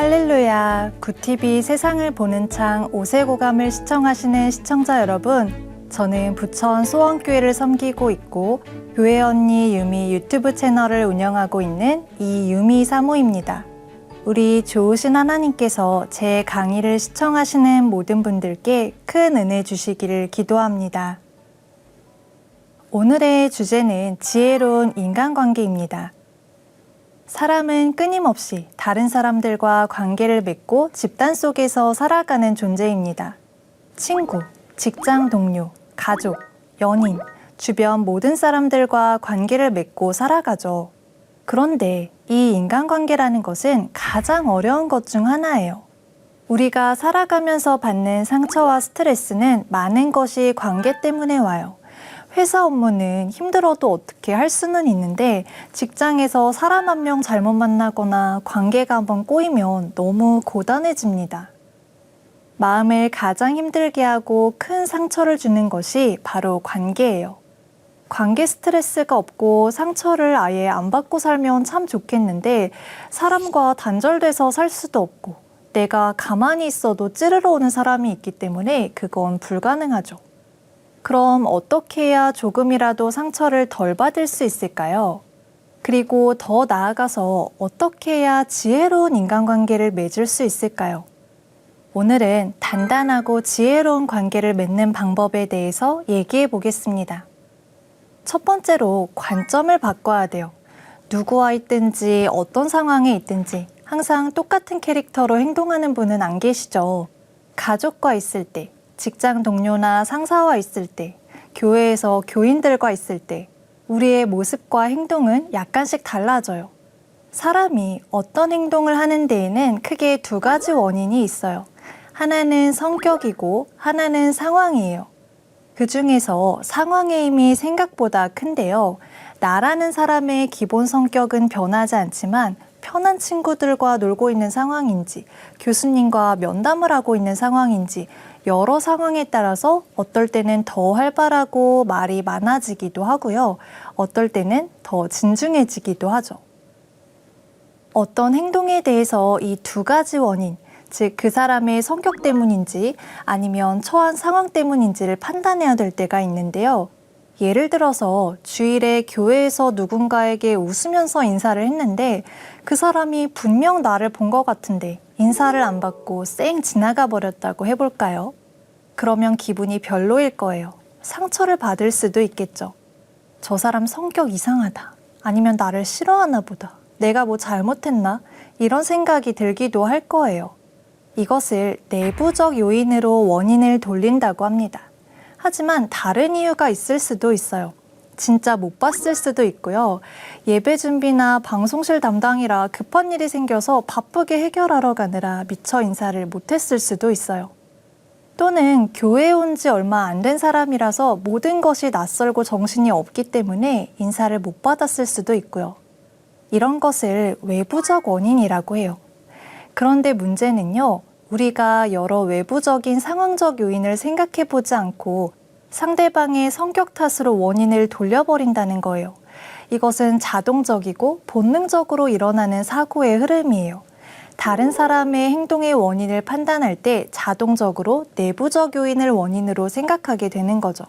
할렐루야, 구TV 세상을 보는 창 오세고감을 시청하시는 시청자 여러분, 저는 부천 소원교회를 섬기고 있고 교회 언니 유미 유튜브 채널을 운영하고 있는 이유미 사모입니다. 우리 좋으신 하나님께서 제 강의를 시청하시는 모든 분들께 큰 은혜 주시기를 기도합니다. 오늘의 주제는 지혜로운 인간관계입니다. 사람은 끊임없이 다른 사람들과 관계를 맺고 집단 속에서 살아가는 존재입니다. 친구, 직장 동료, 가족, 연인, 주변 모든 사람들과 관계를 맺고 살아가죠. 그런데 이 인간관계라는 것은 가장 어려운 것 중 하나예요. 우리가 살아가면서 받는 상처와 스트레스는 많은 것이 관계 때문에 와요. 회사 업무는 힘들어도 어떻게 할 수는 있는데 직장에서 사람 한 명 잘못 만나거나 관계가 한번 꼬이면 너무 고단해집니다. 마음을 가장 힘들게 하고 큰 상처를 주는 것이 바로 관계예요. 관계 스트레스가 없고 상처를 아예 안 받고 살면 참 좋겠는데 사람과 단절돼서 살 수도 없고 내가 가만히 있어도 찌르러 오는 사람이 있기 때문에 그건 불가능하죠. 그럼 어떻게 해야 조금이라도 상처를 덜 받을 수 있을까요? 그리고 더 나아가서 어떻게 해야 지혜로운 인간관계를 맺을 수 있을까요? 오늘은 단단하고 지혜로운 관계를 맺는 방법에 대해서 얘기해 보겠습니다. 첫 번째로 관점을 바꿔야 돼요. 누구와 있든지 어떤 상황에 있든지 항상 똑같은 캐릭터로 행동하는 분은 안 계시죠. 가족과 있을 때, 직장 동료나 상사와 있을 때, 교회에서 교인들과 있을 때, 우리의 모습과 행동은 약간씩 달라져요. 사람이 어떤 행동을 하는 데에는 크게 두 가지 원인이 있어요. 하나는 성격이고 하나는 상황이에요. 그 중에서 상황의 힘이 생각보다 큰데요. 나라는 사람의 기본 성격은 변하지 않지만 편한 친구들과 놀고 있는 상황인지, 교수님과 면담을 하고 있는 상황인지, 여러 상황에 따라서 어떨 때는 더 활발하고 말이 많아지기도 하고요. 어떨 때는 더 진중해지기도 하죠. 어떤 행동에 대해서 이 두 가지 원인, 즉 그 사람의 성격 때문인지 아니면 처한 상황 때문인지를 판단해야 될 때가 있는데요. 예를 들어서 주일에 교회에서 누군가에게 웃으면서 인사를 했는데 그 사람이 분명 나를 본 것 같은데 인사를 안 받고 쌩 지나가 버렸다고 해볼까요? 그러면 기분이 별로일 거예요. 상처를 받을 수도 있겠죠. 저 사람 성격 이상하다. 아니면 나를 싫어하나 보다. 내가 뭐 잘못했나? 이런 생각이 들기도 할 거예요. 이것을 내부적 요인으로 원인을 돌린다고 합니다. 하지만 다른 이유가 있을 수도 있어요. 진짜 못 봤을 수도 있고요. 예배 준비나 방송실 담당이라 급한 일이 생겨서 바쁘게 해결하러 가느라 미처 인사를 못했을 수도 있어요. 또는 교회에 온지 얼마 안 된 사람이라서 모든 것이 낯설고 정신이 없기 때문에 인사를 못 받았을 수도 있고요. 이런 것을 외부적 원인이라고 해요. 그런데 문제는요, 우리가 여러 외부적인 상황적 요인을 생각해 보지 않고 상대방의 성격 탓으로 원인을 돌려버린다는 거예요. 이것은 자동적이고 본능적으로 일어나는 사고의 흐름이에요. 다른 사람의 행동의 원인을 판단할 때 자동적으로 내부적 요인을 원인으로 생각하게 되는 거죠.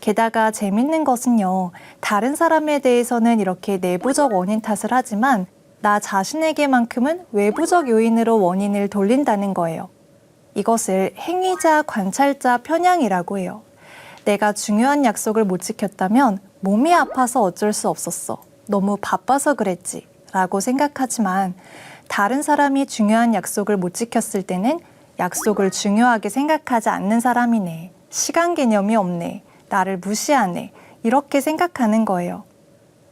게다가 재밌는 것은요, 다른 사람에 대해서는 이렇게 내부적 원인 탓을 하지만 나 자신에게만큼은 외부적 요인으로 원인을 돌린다는 거예요. 이것을 행위자 관찰자 편향이라고 해요. 내가 중요한 약속을 못 지켰다면 몸이 아파서 어쩔 수 없었어. 너무 바빠서 그랬지. 라고 생각하지만 다른 사람이 중요한 약속을 못 지켰을 때는 약속을 중요하게 생각하지 않는 사람이네. 시간 개념이 없네. 나를 무시하네. 이렇게 생각하는 거예요.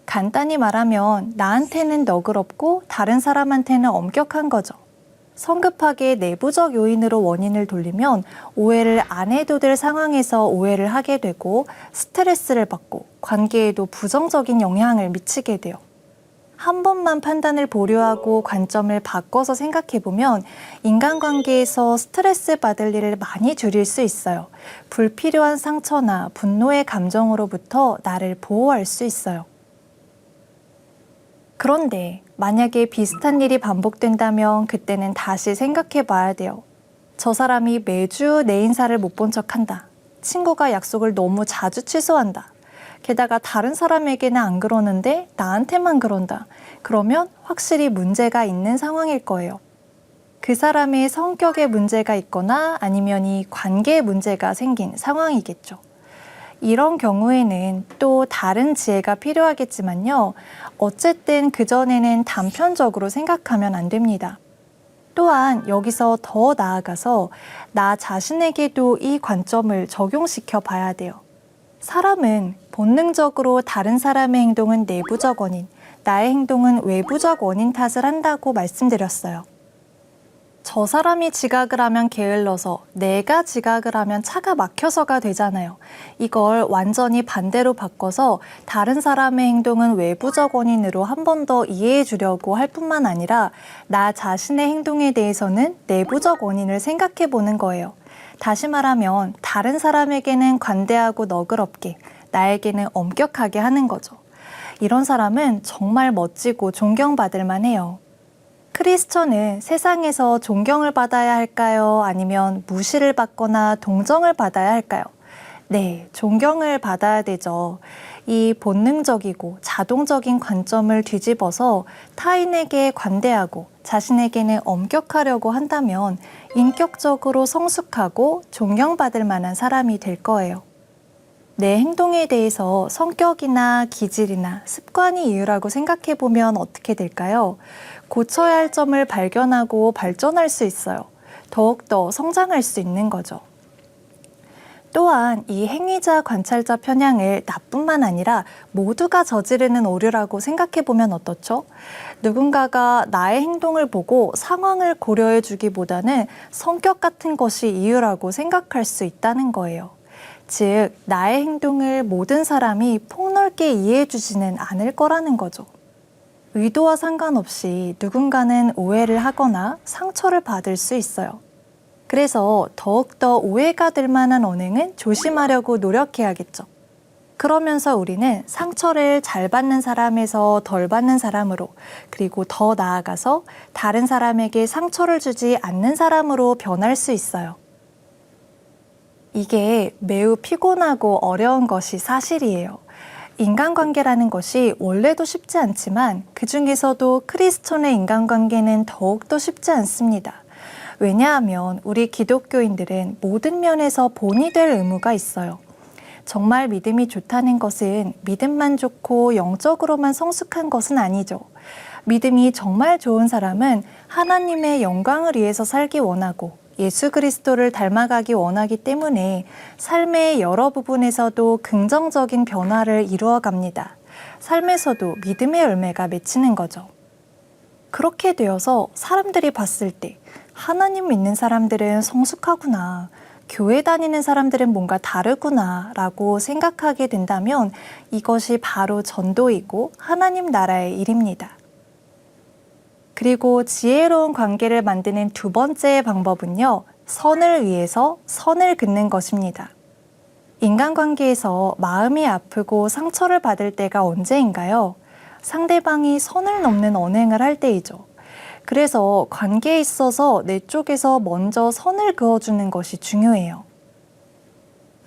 간단히 말하면 나한테는 너그럽고 다른 사람한테는 엄격한 거죠. 성급하게 내부적 요인으로 원인을 돌리면 오해를 안 해도 될 상황에서 오해를 하게 되고 스트레스를 받고 관계에도 부정적인 영향을 미치게 돼요. 한 번만 판단을 보류하고 관점을 바꿔서 생각해 보면 인간관계에서 스트레스 받을 일을 많이 줄일 수 있어요. 불필요한 상처나 분노의 감정으로부터 나를 보호할 수 있어요. 그런데 만약에 비슷한 일이 반복된다면 그때는 다시 생각해 봐야 돼요. 저 사람이 매주 내 인사를 못 본 척 한다. 친구가 약속을 너무 자주 취소한다. 게다가 다른 사람에게는 안 그러는데 나한테만 그런다. 그러면 확실히 문제가 있는 상황일 거예요. 그 사람의 성격에 문제가 있거나 아니면 이 관계에 문제가 생긴 상황이겠죠. 이런 경우에는 또 다른 지혜가 필요하겠지만요. 어쨌든 그전에는 단편적으로 생각하면 안 됩니다. 또한 여기서 더 나아가서 나 자신에게도 이 관점을 적용시켜 봐야 돼요. 사람은 본능적으로 다른 사람의 행동은 내부적 원인, 나의 행동은 외부적 원인 탓을 한다고 말씀드렸어요. 저 사람이 지각을 하면 게을러서 내가 지각을 하면 차가 막혀서가 되잖아요. 이걸 완전히 반대로 바꿔서 다른 사람의 행동은 외부적 원인으로 한 번 더 이해해 주려고 할 뿐만 아니라 나 자신의 행동에 대해서는 내부적 원인을 생각해 보는 거예요. 다시 말하면 다른 사람에게는 관대하고 너그럽게 나에게는 엄격하게 하는 거죠. 이런 사람은 정말 멋지고 존경받을 만해요. 크리스천은 세상에서 존경을 받아야 할까요? 아니면 무시를 받거나 동정을 받아야 할까요? 네, 존경을 받아야 되죠. 이 본능적이고 자동적인 관점을 뒤집어서 타인에게 관대하고 자신에게는 엄격하려고 한다면 인격적으로 성숙하고 존경받을 만한 사람이 될 거예요. 내 행동에 대해서 성격이나 기질이나 습관이 이유라고 생각해 보면 어떻게 될까요? 고쳐야 할 점을 발견하고 발전할 수 있어요. 더욱더 성장할 수 있는 거죠. 또한 이 행위자 관찰자 편향을 나뿐만 아니라 모두가 저지르는 오류라고 생각해 보면 어떻죠? 누군가가 나의 행동을 보고 상황을 고려해 주기보다는 성격 같은 것이 이유라고 생각할 수 있다는 거예요. 즉, 나의 행동을 모든 사람이 폭넓게 이해해 주지는 않을 거라는 거죠. 의도와 상관없이 누군가는 오해를 하거나 상처를 받을 수 있어요. 그래서 더욱더 오해가 될 만한 언행은 조심하려고 노력해야겠죠. 그러면서 우리는 상처를 잘 받는 사람에서 덜 받는 사람으로, 그리고 더 나아가서 다른 사람에게 상처를 주지 않는 사람으로 변할 수 있어요. 이게 매우 피곤하고 어려운 것이 사실이에요. 인간관계라는 것이 원래도 쉽지 않지만 그 중에서도 크리스천의 인간관계는 더욱더 쉽지 않습니다. 왜냐하면 우리 기독교인들은 모든 면에서 본이 될 의무가 있어요. 정말 믿음이 좋다는 것은 믿음만 좋고 영적으로만 성숙한 것은 아니죠. 믿음이 정말 좋은 사람은 하나님의 영광을 위해서 살기 원하고 예수 그리스도를 닮아가기 원하기 때문에 삶의 여러 부분에서도 긍정적인 변화를 이루어 갑니다. 삶에서도 믿음의 열매가 맺히는 거죠. 그렇게 되어서 사람들이 봤을 때 하나님 믿는 사람들은 성숙하구나. 교회 다니는 사람들은 뭔가 다르구나 라고 생각하게 된다면 이것이 바로 전도이고 하나님 나라의 일입니다. 그리고 지혜로운 관계를 만드는 두 번째 방법은요, 선을 위해서 선을 긋는 것입니다. 인간관계에서 마음이 아프고 상처를 받을 때가 언제인가요? 상대방이 선을 넘는 언행을 할 때이죠. 그래서 관계에 있어서 내 쪽에서 먼저 선을 그어주는 것이 중요해요.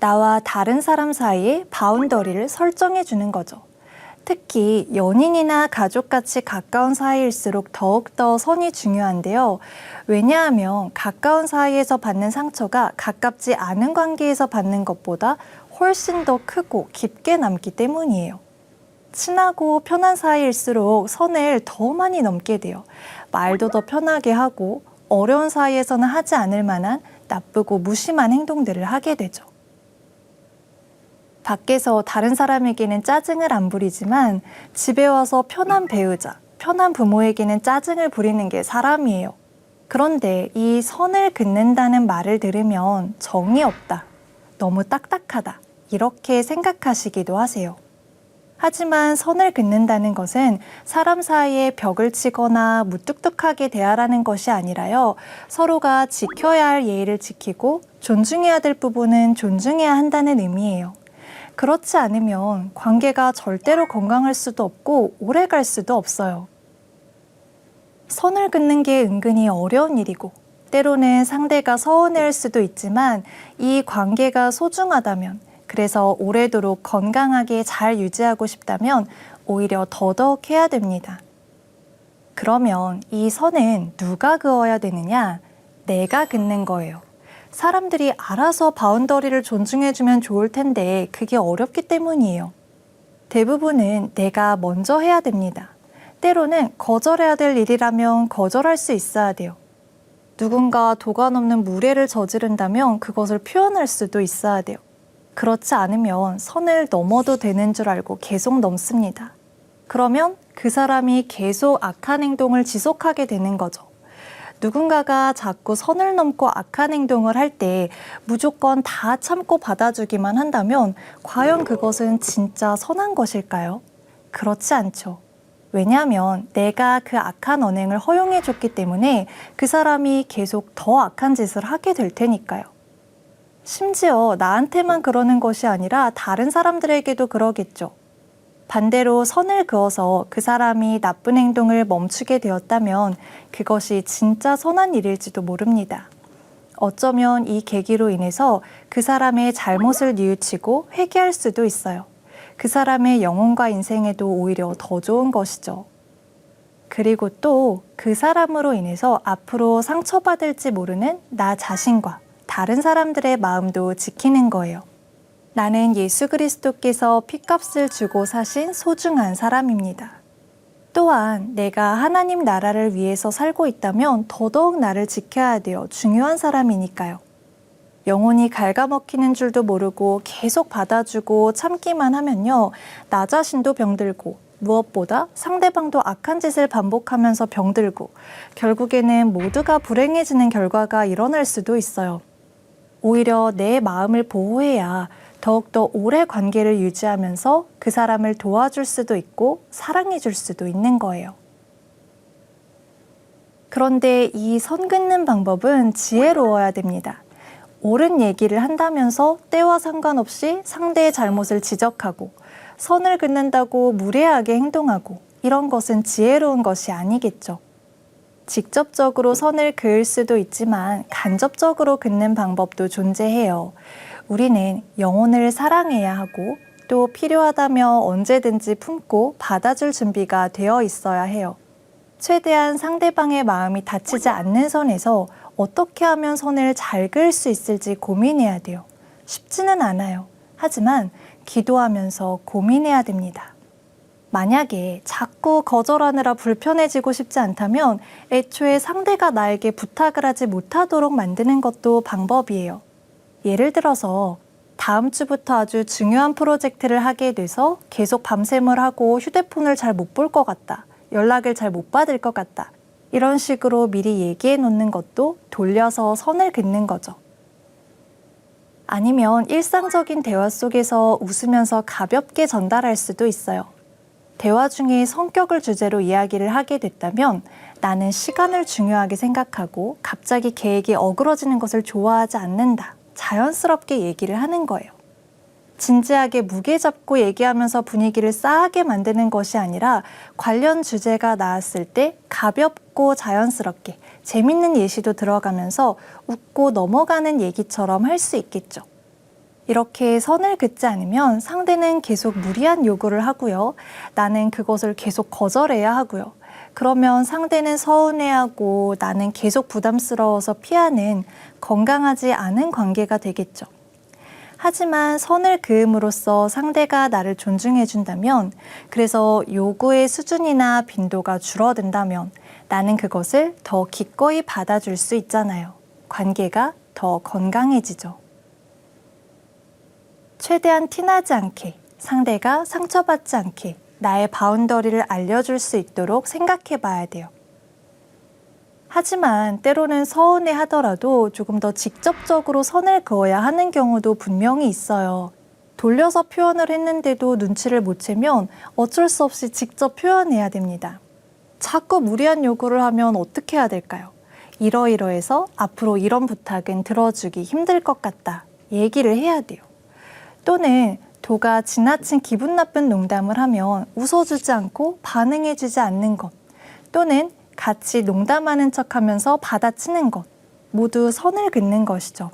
나와 다른 사람 사이에 바운더리를 설정해 주는 거죠. 특히 연인이나 가족같이 가까운 사이일수록 더욱더 선이 중요한데요. 왜냐하면 가까운 사이에서 받는 상처가 가깝지 않은 관계에서 받는 것보다 훨씬 더 크고 깊게 남기 때문이에요. 친하고 편한 사이일수록 선을 더 많이 넘게 돼요. 말도 더 편하게 하고 어려운 사이에서는 하지 않을 만한 나쁘고 무심한 행동들을 하게 되죠. 밖에서 다른 사람에게는 짜증을 안 부리지만 집에 와서 편한 배우자, 편한 부모에게는 짜증을 부리는 게 사람이에요. 그런데 이 선을 긋는다는 말을 들으면 정이 없다. 너무 딱딱하다. 이렇게 생각하시기도 하세요. 하지만 선을 긋는다는 것은 사람 사이에 벽을 치거나 무뚝뚝하게 대하라는 것이 아니라요. 서로가 지켜야 할 예의를 지키고 존중해야 될 부분은 존중해야 한다는 의미예요. 그렇지 않으면 관계가 절대로 건강할 수도 없고 오래 갈 수도 없어요. 선을 긋는 게 은근히 어려운 일이고, 때로는 상대가 서운해할 수도 있지만 이 관계가 소중하다면, 그래서 오래도록 건강하게 잘 유지하고 싶다면 오히려 더더욱 해야 됩니다. 그러면 이 선은 누가 그어야 되느냐? 내가 긋는 거예요. 사람들이 알아서 바운더리를 존중해주면 좋을 텐데 그게 어렵기 때문이에요. 대부분은 내가 먼저 해야 됩니다. 때로는 거절해야 될 일이라면 거절할 수 있어야 돼요. 누군가 도가 넘는 무례를 저지른다면 그것을 표현할 수도 있어야 돼요. 그렇지 않으면 선을 넘어도 되는 줄 알고 계속 넘습니다. 그러면 그 사람이 계속 악한 행동을 지속하게 되는 거죠. 누군가가 자꾸 선을 넘고 악한 행동을 할 때 무조건 다 참고 받아주기만 한다면 과연 그것은 진짜 선한 것일까요? 그렇지 않죠. 왜냐하면 내가 그 악한 언행을 허용해 줬기 때문에 그 사람이 계속 더 악한 짓을 하게 될 테니까요. 심지어 나한테만 그러는 것이 아니라 다른 사람들에게도 그러겠죠. 반대로 선을 그어서 그 사람이 나쁜 행동을 멈추게 되었다면 그것이 진짜 선한 일일지도 모릅니다. 어쩌면 이 계기로 인해서 그 사람의 잘못을 뉘우치고 회개할 수도 있어요. 그 사람의 영혼과 인생에도 오히려 더 좋은 것이죠. 그리고 또 그 사람으로 인해서 앞으로 상처받을지 모르는 나 자신과 다른 사람들의 마음도 지키는 거예요. 나는 예수 그리스도께서 피값을 주고 사신 소중한 사람입니다. 또한 내가 하나님 나라를 위해서 살고 있다면 더더욱 나를 지켜야 돼요. 중요한 사람이니까요. 영혼이 갉아먹히는 줄도 모르고 계속 받아주고 참기만 하면요. 나 자신도 병들고 무엇보다 상대방도 악한 짓을 반복하면서 병들고 결국에는 모두가 불행해지는 결과가 일어날 수도 있어요. 오히려 내 마음을 보호해야 더욱더 오래 관계를 유지하면서 그 사람을 도와줄 수도 있고 사랑해 줄 수도 있는 거예요. 그런데 이 선 긋는 방법은 지혜로워야 됩니다. 옳은 얘기를 한다면서 때와 상관없이 상대의 잘못을 지적하고 선을 긋는다고 무례하게 행동하고 이런 것은 지혜로운 것이 아니겠죠. 직접적으로 선을 그을 수도 있지만 간접적으로 긋는 방법도 존재해요. 우리는 영혼을 사랑해야 하고 또 필요하다며 언제든지 품고 받아줄 준비가 되어 있어야 해요. 최대한 상대방의 마음이 다치지 않는 선에서 어떻게 하면 선을 잘 그을 수 있을지 고민해야 돼요. 쉽지는 않아요. 하지만 기도하면서 고민해야 됩니다. 만약에 자꾸 거절하느라 불편해지고 싶지 않다면 애초에 상대가 나에게 부탁을 하지 못하도록 만드는 것도 방법이에요. 예를 들어서 다음 주부터 아주 중요한 프로젝트를 하게 돼서 계속 밤샘을 하고 휴대폰을 잘 못 볼 것 같다. 연락을 잘 못 받을 것 같다. 이런 식으로 미리 얘기해 놓는 것도 돌려서 선을 긋는 거죠. 아니면 일상적인 대화 속에서 웃으면서 가볍게 전달할 수도 있어요. 대화 중에 성격을 주제로 이야기를 하게 됐다면 나는 시간을 중요하게 생각하고 갑자기 계획이 어그러지는 것을 좋아하지 않는다. 자연스럽게 얘기를 하는 거예요. 진지하게 무게 잡고 얘기하면서 분위기를 싸하게 만드는 것이 아니라 관련 주제가 나왔을 때 가볍고 자연스럽게 재밌는 예시도 들어가면서 웃고 넘어가는 얘기처럼 할 수 있겠죠. 이렇게 선을 긋지 않으면 상대는 계속 무리한 요구를 하고요. 나는 그것을 계속 거절해야 하고요. 그러면 상대는 서운해하고 나는 계속 부담스러워서 피하는 건강하지 않은 관계가 되겠죠. 하지만 선을 그음으로써 상대가 나를 존중해 준다면, 그래서 요구의 수준이나 빈도가 줄어든다면 나는 그것을 더 기꺼이 받아줄 수 있잖아요. 관계가 더 건강해지죠. 최대한 티나지 않게, 상대가 상처받지 않게 나의 바운더리를 알려줄 수 있도록 생각해 봐야 돼요. 하지만 때로는 서운해 하더라도 조금 더 직접적으로 선을 그어야 하는 경우도 분명히 있어요. 돌려서 표현을 했는데도 눈치를 못 채면 어쩔 수 없이 직접 표현해야 됩니다. 자꾸 무리한 요구를 하면 어떻게 해야 될까요? 이러이러해서 앞으로 이런 부탁은 들어주기 힘들 것 같다. 얘기를 해야 돼요. 또는 도가 지나친 기분 나쁜 농담을 하면 웃어주지 않고 반응해주지 않는 것. 또는 같이 농담하는 척 하면서 받아치는 것. 모두 선을 긋는 것이죠.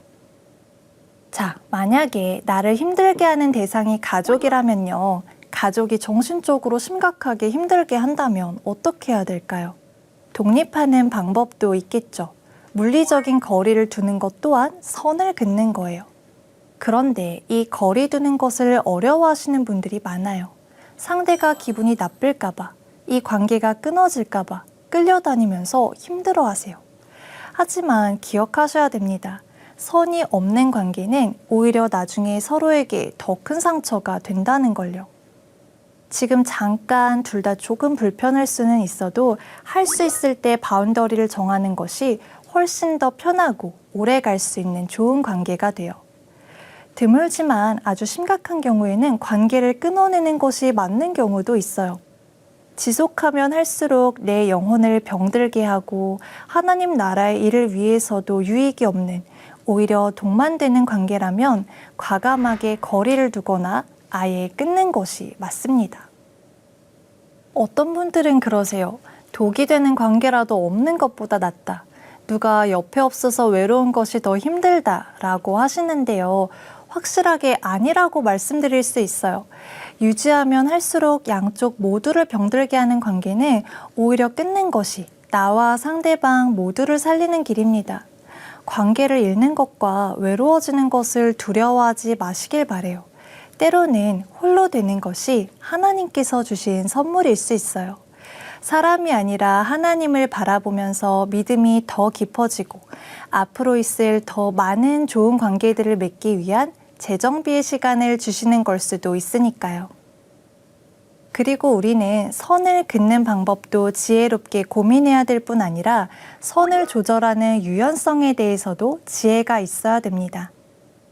자, 만약에 나를 힘들게 하는 대상이 가족이라면요. 가족이 정신적으로 심각하게 힘들게 한다면 어떻게 해야 될까요? 독립하는 방법도 있겠죠. 물리적인 거리를 두는 것 또한 선을 긋는 거예요. 그런데 이 거리 두는 것을 어려워하시는 분들이 많아요. 상대가 기분이 나쁠까봐, 이 관계가 끊어질까봐 끌려다니면서 힘들어 하세요. 하지만 기억하셔야 됩니다. 선이 없는 관계는 오히려 나중에 서로에게 더 큰 상처가 된다는 걸요. 지금 잠깐 둘 다 조금 불편할 수는 있어도 할 수 있을 때 바운더리를 정하는 것이 훨씬 더 편하고 오래 갈 수 있는 좋은 관계가 돼요. 드물지만 아주 심각한 경우에는 관계를 끊어내는 것이 맞는 경우도 있어요. 지속하면 할수록 내 영혼을 병들게 하고 하나님 나라의 일을 위해서도 유익이 없는 오히려 동반되는 관계라면 과감하게 거리를 두거나 아예 끊는 것이 맞습니다. 어떤 분들은 그러세요. 독이 되는 관계라도 없는 것보다 낫다. 누가 옆에 없어서 외로운 것이 더 힘들다 라고 하시는데요. 확실하게 아니라고 말씀드릴 수 있어요. 유지하면 할수록 양쪽 모두를 병들게 하는 관계는 오히려 끊는 것이 나와 상대방 모두를 살리는 길입니다. 관계를 잃는 것과 외로워지는 것을 두려워하지 마시길 바래요. 때로는 홀로 되는 것이 하나님께서 주신 선물일 수 있어요. 사람이 아니라 하나님을 바라보면서 믿음이 더 깊어지고 앞으로 있을 더 많은 좋은 관계들을 맺기 위한 재정비의 시간을 주시는 걸 수도 있으니까요. 그리고 우리는 선을 긋는 방법도 지혜롭게 고민해야 될 뿐 아니라 선을 조절하는 유연성에 대해서도 지혜가 있어야 됩니다.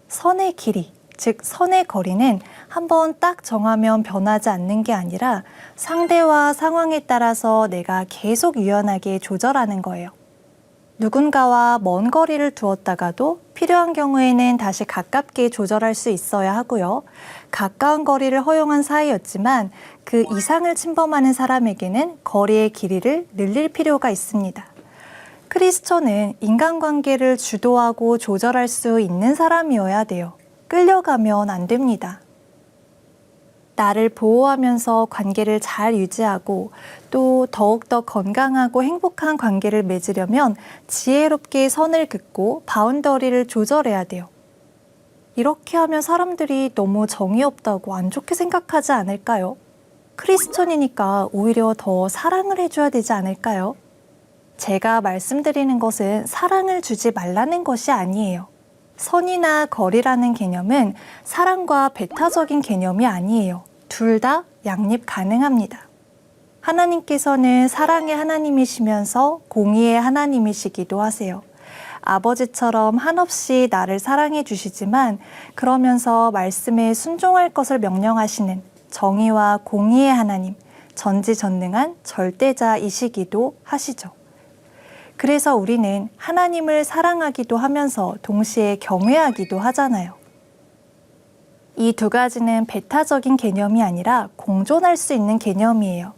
선의 길이, 즉 선의 거리는 한번 딱 정하면 변하지 않는 게 아니라 상대와 상황에 따라서 내가 계속 유연하게 조절하는 거예요. 누군가와 먼 거리를 두었다가도 필요한 경우에는 다시 가깝게 조절할 수 있어야 하고요. 가까운 거리를 허용한 사이였지만 그 이상을 침범하는 사람에게는 거리의 길이를 늘릴 필요가 있습니다. 크리스천은 인간관계를 주도하고 조절할 수 있는 사람이어야 돼요. 끌려가면 안 됩니다. 나를 보호하면서 관계를 잘 유지하고 또 더욱더 건강하고 행복한 관계를 맺으려면 지혜롭게 선을 긋고 바운더리를 조절해야 돼요. 이렇게 하면 사람들이 너무 정이 없다고 안 좋게 생각하지 않을까요? 크리스천이니까 오히려 더 사랑을 해줘야 되지 않을까요? 제가 말씀드리는 것은 사랑을 주지 말라는 것이 아니에요. 선이나 거리라는 개념은 사랑과 배타적인 개념이 아니에요. 둘 다 양립 가능합니다. 하나님께서는 사랑의 하나님이시면서 공의의 하나님이시기도 하세요. 아버지처럼 한없이 나를 사랑해 주시지만 그러면서 말씀에 순종할 것을 명령하시는 정의와 공의의 하나님, 전지전능한 절대자이시기도 하시죠. 그래서 우리는 하나님을 사랑하기도 하면서 동시에 경외하기도 하잖아요. 이 두 가지는 배타적인 개념이 아니라 공존할 수 있는 개념이에요.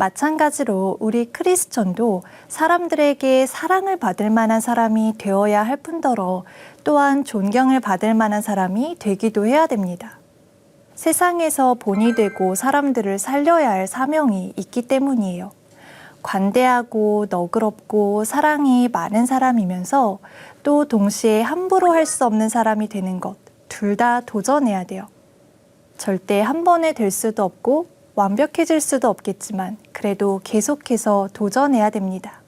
마찬가지로 우리 크리스천도 사람들에게 사랑을 받을 만한 사람이 되어야 할 뿐더러 또한 존경을 받을 만한 사람이 되기도 해야 됩니다. 세상에서 본이 되고 사람들을 살려야 할 사명이 있기 때문이에요. 관대하고 너그럽고 사랑이 많은 사람이면서 또 동시에 함부로 할 수 없는 사람이 되는 것, 둘 다 도전해야 돼요. 절대 한 번에 될 수도 없고 완벽해질 수도 없겠지만 그래도 계속해서 도전해야 됩니다.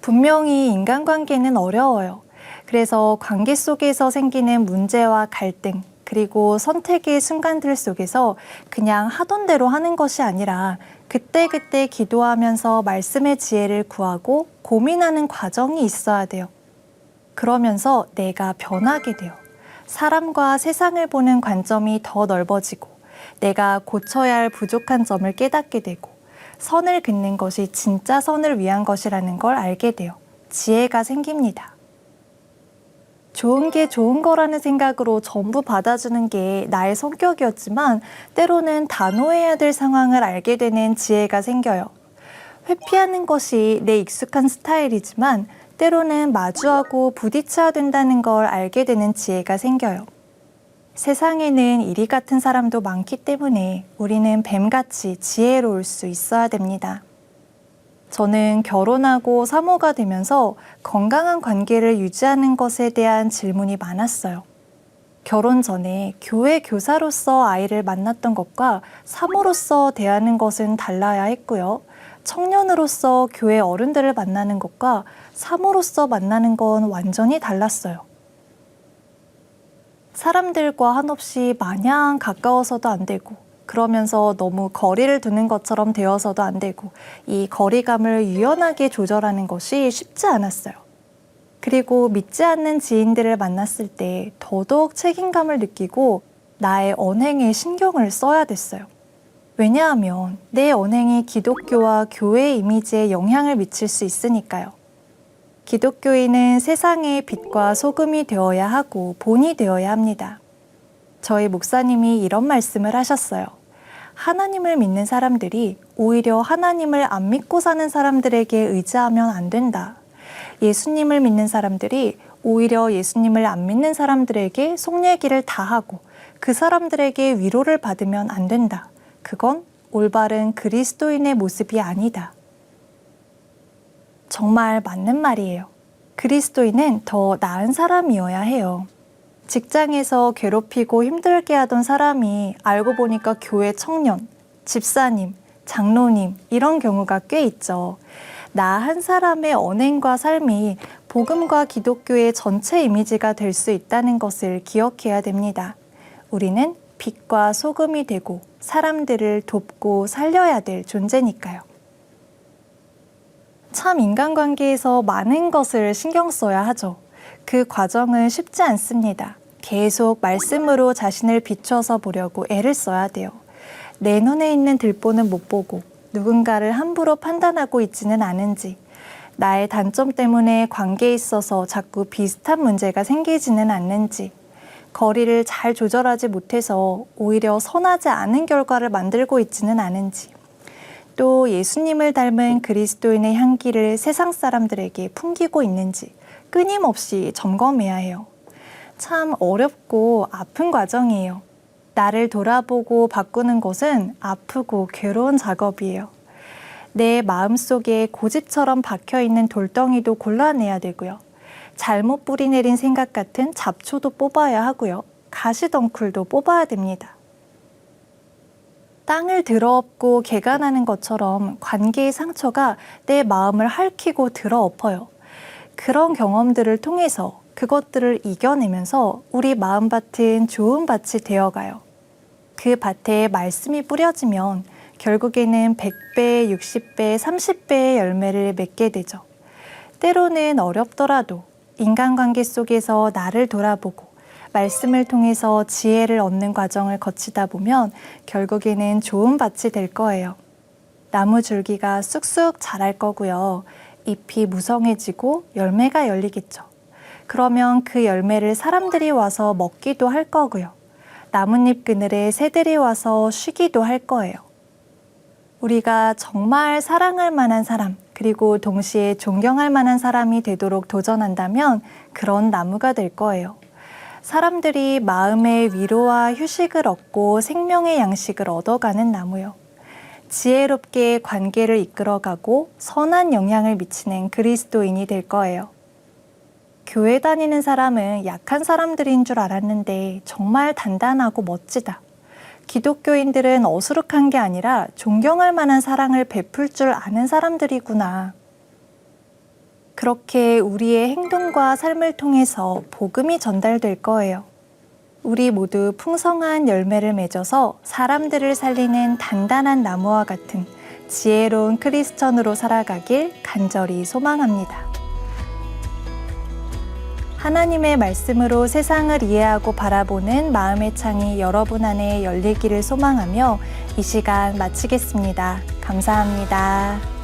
분명히 인간관계는 어려워요. 그래서 관계 속에서 생기는 문제와 갈등, 그리고 선택의 순간들 속에서 그냥 하던 대로 하는 것이 아니라 그때그때 기도하면서 말씀의 지혜를 구하고 고민하는 과정이 있어야 돼요. 그러면서 내가 변하게 돼요. 사람과 세상을 보는 관점이 더 넓어지고 내가 고쳐야 할 부족한 점을 깨닫게 되고 선을 긋는 것이 진짜 선을 위한 것이라는 걸 알게 돼요. 지혜가 생깁니다. 좋은 게 좋은 거라는 생각으로 전부 받아주는 게 나의 성격이었지만 때로는 단호해야 될 상황을 알게 되는 지혜가 생겨요. 회피하는 것이 내 익숙한 스타일이지만 때로는 마주하고 부딪혀야 된다는 걸 알게 되는 지혜가 생겨요. 세상에는 이리 같은 사람도 많기 때문에 우리는 뱀같이 지혜로울 수 있어야 됩니다. 저는 결혼하고 사모가 되면서 건강한 관계를 유지하는 것에 대한 질문이 많았어요. 결혼 전에 교회 교사로서 아이를 만났던 것과 사모로서 대하는 것은 달라야 했고요. 청년으로서 교회 어른들을 만나는 것과 사모로서 만나는 건 완전히 달랐어요. 사람들과 한없이 마냥 가까워서도 안 되고, 그러면서 너무 거리를 두는 것처럼 되어서도 안 되고, 이 거리감을 유연하게 조절하는 것이 쉽지 않았어요. 그리고 믿지 않는 지인들을 만났을 때 더더욱 책임감을 느끼고 나의 언행에 신경을 써야 됐어요. 왜냐하면 내 언행이 기독교와 교회 이미지에 영향을 미칠 수 있으니까요. 기독교인은 세상의 빛과 소금이 되어야 하고 본이 되어야 합니다. 저희 목사님이 이런 말씀을 하셨어요. 하나님을 믿는 사람들이 오히려 하나님을 안 믿고 사는 사람들에게 의지하면 안 된다. 예수님을 믿는 사람들이 오히려 예수님을 안 믿는 사람들에게 속 얘기를 다 하고 그 사람들에게 위로를 받으면 안 된다. 그건 올바른 그리스도인의 모습이 아니다. 정말 맞는 말이에요. 그리스도인은 더 나은 사람이어야 해요. 직장에서 괴롭히고 힘들게 하던 사람이 알고 보니까 교회 청년, 집사님, 장로님, 이런 경우가 꽤 있죠. 나 한 사람의 언행과 삶이 복음과 기독교의 전체 이미지가 될 수 있다는 것을 기억해야 됩니다. 우리는 빛과 소금이 되고 사람들을 돕고 살려야 될 존재니까요. 참 인간관계에서 많은 것을 신경 써야 하죠. 그 과정은 쉽지 않습니다. 계속 말씀으로 자신을 비춰서 보려고 애를 써야 돼요. 내 눈에 있는 들보는 못 보고 누군가를 함부로 판단하고 있지는 않은지, 나의 단점 때문에 관계에 있어서 자꾸 비슷한 문제가 생기지는 않는지, 거리를 잘 조절하지 못해서 오히려 선하지 않은 결과를 만들고 있지는 않은지, 또 예수님을 닮은 그리스도인의 향기를 세상 사람들에게 풍기고 있는지 끊임없이 점검해야 해요. 참 어렵고 아픈 과정이에요. 나를 돌아보고 바꾸는 것은 아프고 괴로운 작업이에요. 내 마음속에 고집처럼 박혀 있는 돌덩이도 골라내야 되고요. 잘못 뿌리 내린 생각 같은 잡초도 뽑아야 하고요. 가시덩쿨도 뽑아야 됩니다. 땅을 들어엎고 개간하는 것처럼 관계의 상처가 내 마음을 핥히고 들어엎어요. 그런 경험들을 통해서 그것들을 이겨내면서 우리 마음밭은 좋은 밭이 되어가요. 그 밭에 말씀이 뿌려지면 결국에는 100배, 60배, 30배의 열매를 맺게 되죠. 때로는 어렵더라도 인간관계 속에서 나를 돌아보고 말씀을 통해서 지혜를 얻는 과정을 거치다 보면 결국에는 좋은 밭이 될 거예요. 나무 줄기가 쑥쑥 자랄 거고요. 잎이 무성해지고 열매가 열리겠죠. 그러면 그 열매를 사람들이 와서 먹기도 할 거고요. 나뭇잎 그늘에 새들이 와서 쉬기도 할 거예요. 우리가 정말 사랑할 만한 사람, 그리고 동시에 존경할 만한 사람이 되도록 도전한다면 그런 나무가 될 거예요. 사람들이 마음의 위로와 휴식을 얻고 생명의 양식을 얻어가는 나무요. 지혜롭게 관계를 이끌어가고 선한 영향을 미치는 그리스도인이 될 거예요. 교회 다니는 사람은 약한 사람들인 줄 알았는데 정말 단단하고 멋지다. 기독교인들은 어수룩한 게 아니라 존경할 만한 사랑을 베풀 줄 아는 사람들이구나. 그렇게 우리의 행동과 삶을 통해서 복음이 전달될 거예요. 우리 모두 풍성한 열매를 맺어서 사람들을 살리는 단단한 나무와 같은 지혜로운 크리스천으로 살아가길 간절히 소망합니다. 하나님의 말씀으로 세상을 이해하고 바라보는 마음의 창이 여러분 안에 열리기를 소망하며 이 시간 마치겠습니다. 감사합니다.